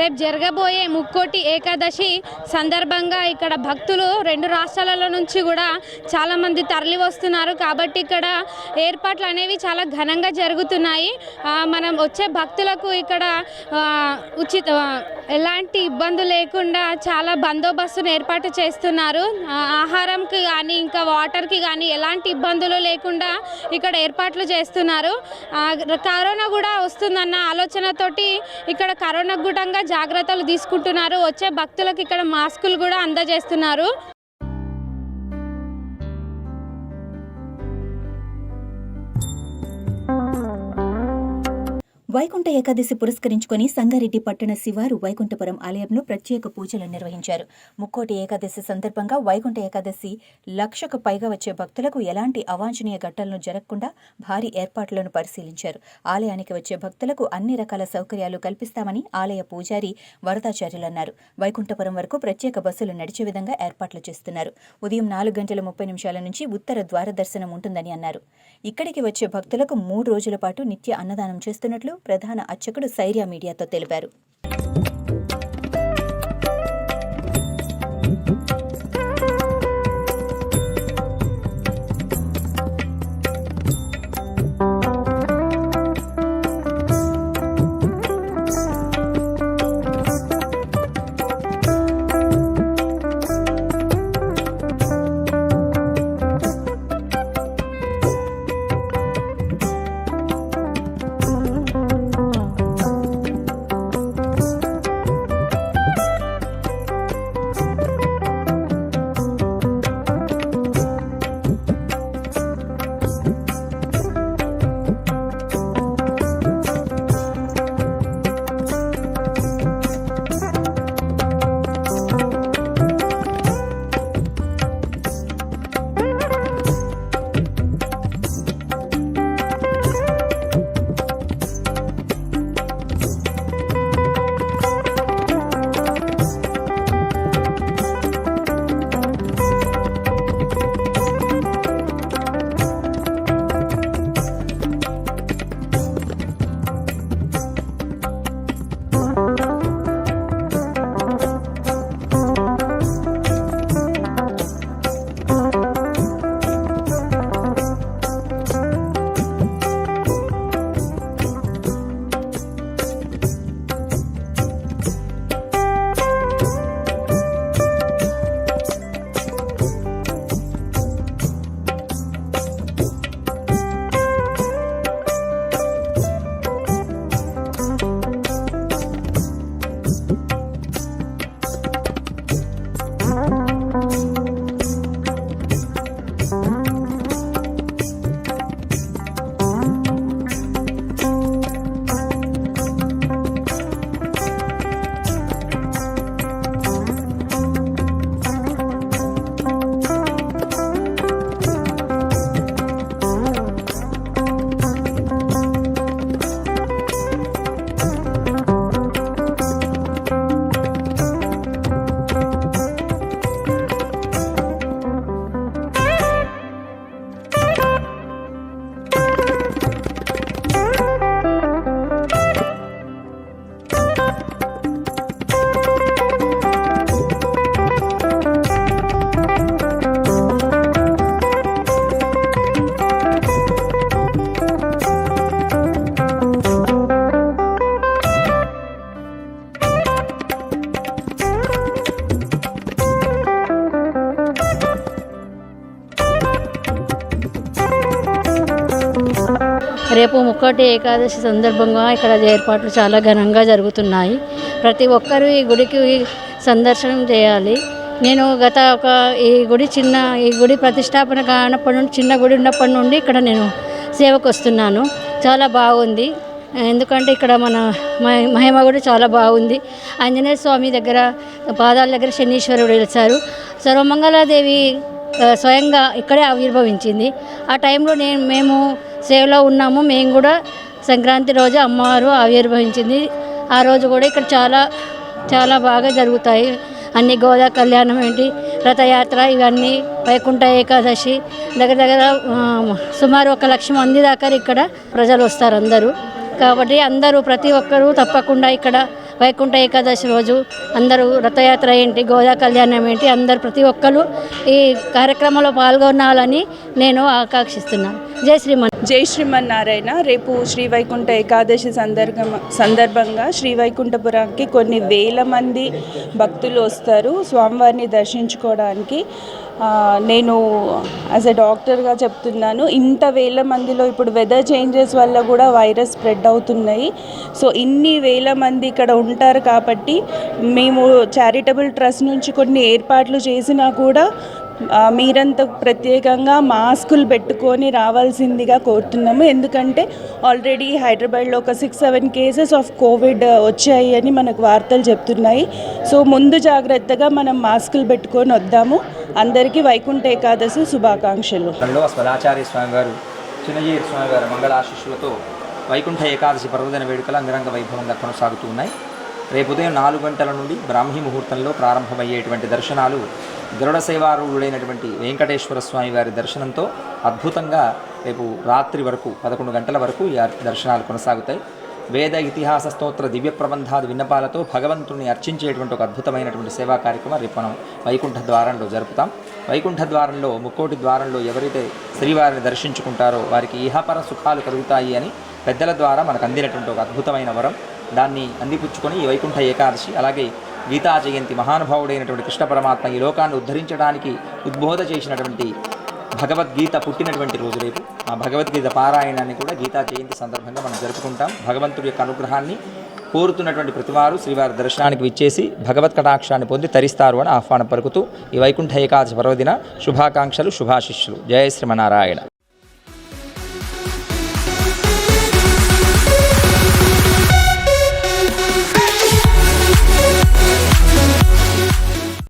రేపు జరగబోయే ముక్కోటి ఏకాదశి సందర్భంగా ఇక్కడ భక్తులు రెండు రాష్ట్రాలలో నుంచి కూడా చాలామంది తరలి వస్తున్నారు కాబట్టి ఇక్కడ ఏర్పాట్లు అనేవి చాలా ఘనంగా జరుగుతున్నాయి. మనం వచ్చే భక్తులకు ఇక్కడ ఉచిత ఎలాంటి ఇబ్బందులు లేకుండా చాలా బందోబస్తును ఏర్పాటు చేస్తున్నారు. ఆహారంకి కానీ ఇంకా వాటర్కి కానీ ఎలాంటి ఇబ్బందులు లేకుండా ఇక్కడ ఏర్పాట్లు చేస్తున్నారు. కరోనా కూడా వస్తుందన్న ఆలోచనతోటి ఇక్కడ కరోనా కూడా గుటంగా జాగ్రత్తలు తీసుకుంటున్నారు. వచ్చే భక్తులకు ఇక్కడ మాస్కులు కూడా అందజేస్తున్నారు. వైకుంఠ ఏకాదశి పురస్కరించుకొని సంగారెడ్డి పట్టణ శివారు వైకుంఠపురం ఆలయంలో ప్రత్యేక పూజలు నిర్వహించారు. ముక్కోటి ఏకాదశి సందర్భంగా వైకుంఠ ఏకాదశి లక్షకు పైగా వచ్చే భక్తులకు ఎలాంటి అవాంఛనీయ ఘట్టలను జరగకుండా భారీ ఏర్పాట్లను పరిశీలించారు. ఆలయానికి వచ్చే భక్తులకు అన్ని రకాల సౌకర్యాలు కల్పిస్తామని ఆలయ పూజారి వరదాచార్యులు అన్నారు వైకుంఠపురం వరకు ప్రత్యేక బస్సులు నడిచే విధంగా ఏర్పాట్లు చేస్తున్నారు. ఉదయం నాలుగు గంటల ముప్పై నిమిషాల నుంచి ఉత్తర ద్వార దర్శనం ఉంటుందని అన్నారు. ఇక్కడికి వచ్చే భక్తులకు మూడు రోజుల పాటు నిత్య అన్నదానం చేస్తున్నట్లు ప్రధాన అర్చకుడు సైర్యా మీడియాతో తెలిపారు. రేపు ముక్కోటి ఏకాదశి సందర్భంగా ఇక్కడ ఏర్పాట్లు చాలా ఘనంగా జరుగుతున్నాయి. ప్రతి ఒక్కరూ ఈ గుడికి సందర్శనం చేయాలి. నేను గత ఒక ఈ గుడి చిన్న ఈ గుడి ప్రతిష్టాపన కానప్పటి నుండి చిన్న గుడి ఉన్నప్పటి నుండి ఇక్కడ నేను సేవకు వస్తున్నాను చాలా బాగుంది. ఎందుకంటే ఇక్కడ మన మహి- మహిమ కూడా చాలా బాగుంది. ఆంజనేయ స్వామి దగ్గర పాదాల దగ్గర శనీశ్వరుడు వెలిసారు సర్వమంగళాదేవి స్వయంగా ఇక్కడే ఆవిర్భవించింది. ఆ టైంలో నేను మేము సేవలో ఉన్నాము. మేము కూడా సంక్రాంతి రోజు అమ్మవారు ఆవిర్భవించింది. ఆ రోజు కూడా ఇక్కడ చాలా చాలా బాగా జరుగుతాయి. అన్ని గోదా కళ్యాణం ఏంటి రథయాత్ర ఇవన్నీ వైకుంఠ ఏకాదశి దగ్గర దగ్గర సుమారు ఒక లక్ష మంది దాకా ఇక్కడ ప్రజలు వస్తారు అందరూ. కాబట్టి అందరూ ప్రతి ఒక్కరూ తప్పకుండా ఇక్కడ వైకుంఠ ఏకాదశి రోజు అందరూ రథయాత్ర ఏంటి గోదా కళ్యాణం ఏంటి అందరు ప్రతి ఒక్కరు ఈ కార్యక్రమంలో పాల్గొనాలని నేను ఆకాంక్షిస్తున్నాను జై శ్రీమన్. జై శ్రీమన్నారాయణ. రేపు శ్రీ వైకుంఠ ఏకాదశి సందర్భం సందర్భంగా శ్రీ వైకుంఠపురానికి కొన్ని వేల మంది భక్తులు వస్తారు. స్వామివారిని దర్శించుకోవడానికి నేను యాజ్ ఎ డాక్టర్గా చెప్తున్నాను. ఇంత వేల మందిలో ఇప్పుడు వెదర్ చేంజెస్ వల్ల కూడా వైరస్ స్ప్రెడ్ అవుతున్నాయి. సో ఇన్ని వేల మంది ఇక్కడ ఉంటారు కాబట్టి మేము చారిటబుల్ ట్రస్ట్ నుంచి కొన్ని ఏర్పాట్లు చేసినా కూడా మీరంత ప్రత్యేకంగా మాస్కులు పెట్టుకొని రావాల్సిందిగా కోరుతున్నాము. ఎందుకంటే ఆల్రెడీ హైదరాబాద్లో ఒక six seven cases of covid వచ్చాయి అని మనకు వార్తలు చెప్తున్నాయి. సో ముందు జాగ్రత్తగా మనం మాస్కులు పెట్టుకొని వద్దాము. అందరికీ వైకుంఠ ఏకాదశి శుభాకాంక్షలు. లో స్వామివారు చిన్నజీరి స్వామివారి మంగళాశిష్యులతో వైకుంఠ ఏకాదశి పర్వదిన వేడుకలు అంగరంగ వైభవంగా కొనసాగుతూ ఉన్నాయి. రేపు ఉదయం నాలుగు గంటల నుండి బ్రాహ్మీ ముహూర్తంలో ప్రారంభమయ్యేటువంటి దర్శనాలు గరుడ సేవారుడైనటువంటి వెంకటేశ్వర స్వామి వారి దర్శనంతో అద్భుతంగా రేపు రాత్రి వరకు పదకొండు గంటల వరకు ఈ దర్శనాలు కొనసాగుతాయి. వేద ఇతిహాస స్తోత్ర దివ్య ప్రబంధాది విన్నపాలతో భగవంతుని అర్చించేటువంటి ఒక అద్భుతమైనటువంటి సేవా కార్యక్రమం రేపు మనం వైకుంఠ ద్వారంలో జరుపుతాం. వైకుంఠ ద్వారంలో ముక్కోటి ద్వారంలో ఎవరైతే శ్రీవారిని దర్శించుకుంటారో వారికి ఇహపర సుఖాలు కలుగుతాయి అని పెద్దల ద్వారా మనకు అందినటువంటి ఒక అద్భుతమైన వరం. దాన్ని అందిపుచ్చుకొని ఈ వైకుంఠ ఏకాదశి అలాగే గీతా జయంతి మహానుభావుడైనటువంటి కృష్ణ పరమాత్మ ఈ లోకాన్ని ఉద్ధరించడానికి ఉద్బోధ చేసినటువంటి భగవద్గీత పుట్టినటువంటి రోజు రేపు. ఆ భగవద్గీత పారాయణాన్ని కూడా గీతా జయంతి సందర్భంగా మనం జరుపుకుంటాం. భగవంతుడి యొక్క అనుగ్రహాన్ని కోరుతున్నటువంటి ప్రతివారు శ్రీవారి దర్శనానికి విచ్చేసి భగవత్ కటాక్షాన్ని పొంది తరిస్తారు అని ఆహ్వానం పలుకుతూ ఈ వైకుంఠ ఏకాదశి పర్వదిన శుభాకాంక్షలు శుభాశిష్యులు. జయ శ్రీమనారాయణ